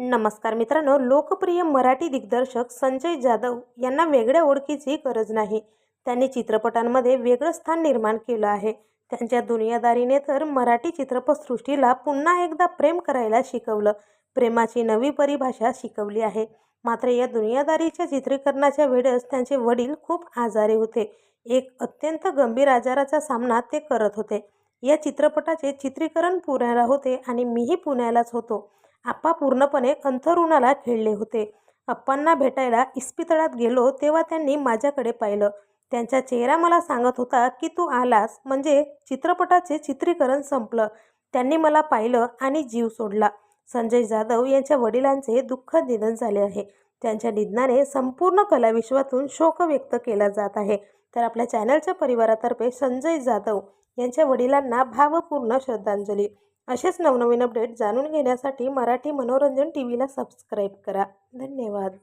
नमस्कार मित्रांनो लोकप्रिय मराठी दिग्दर्शक संजय जाधव यांना वेगळ्या ओळखीची गरज नाही. त्यांनी चित्रपटांमध्ये वेगळं स्थान निर्माण केलं आहे. त्यांच्या दुनियादारीने तर मराठी चित्रपटसृष्टीला पुन्हा एकदा प्रेम करायला शिकवलं. प्रेमाची नवी परिभाषा शिकवली आहे. मात्र या दुनियादारीच्या चित्रीकरणाच्या वेळेस त्यांचे वडील खूप आजारी होते. एक अत्यंत गंभीर आजाराचा सामना ते करत होते. या चित्रपटाचे चित्रीकरण पुण्याला होते आणि मीही पुण्यालाच होतो. आप्पा पूर्णपणे अंथरुणाला खेळले होते. अप्पांना भेटायला इस्पितळात गेलो तेव्हा त्यांनी माझ्याकडे पाहिलं. त्यांचा चेहरा मला सांगत होता की तू आलास म्हणजे चित्रपटाचे चित्रीकरण संपलं. त्यांनी मला पाहिलं आणि जीव सोडला. संजय जाधव यांच्या वडिलांचे दुःखद निधन झाले आहे. त्यांच्या निधनाने संपूर्ण कलाविश्वातून शोक व्यक्त केला जात आहे. तर आपल्या चॅनलच्या परिवारातर्फे संजय जाधव यांच्या वडिलांना भावपूर्ण श्रद्धांजली. असेच नवनवीन अपडेट जाणून घेण्यासाठी मराठी मनोरंजन टी व्हीला सबस्क्राईब करा. धन्यवाद.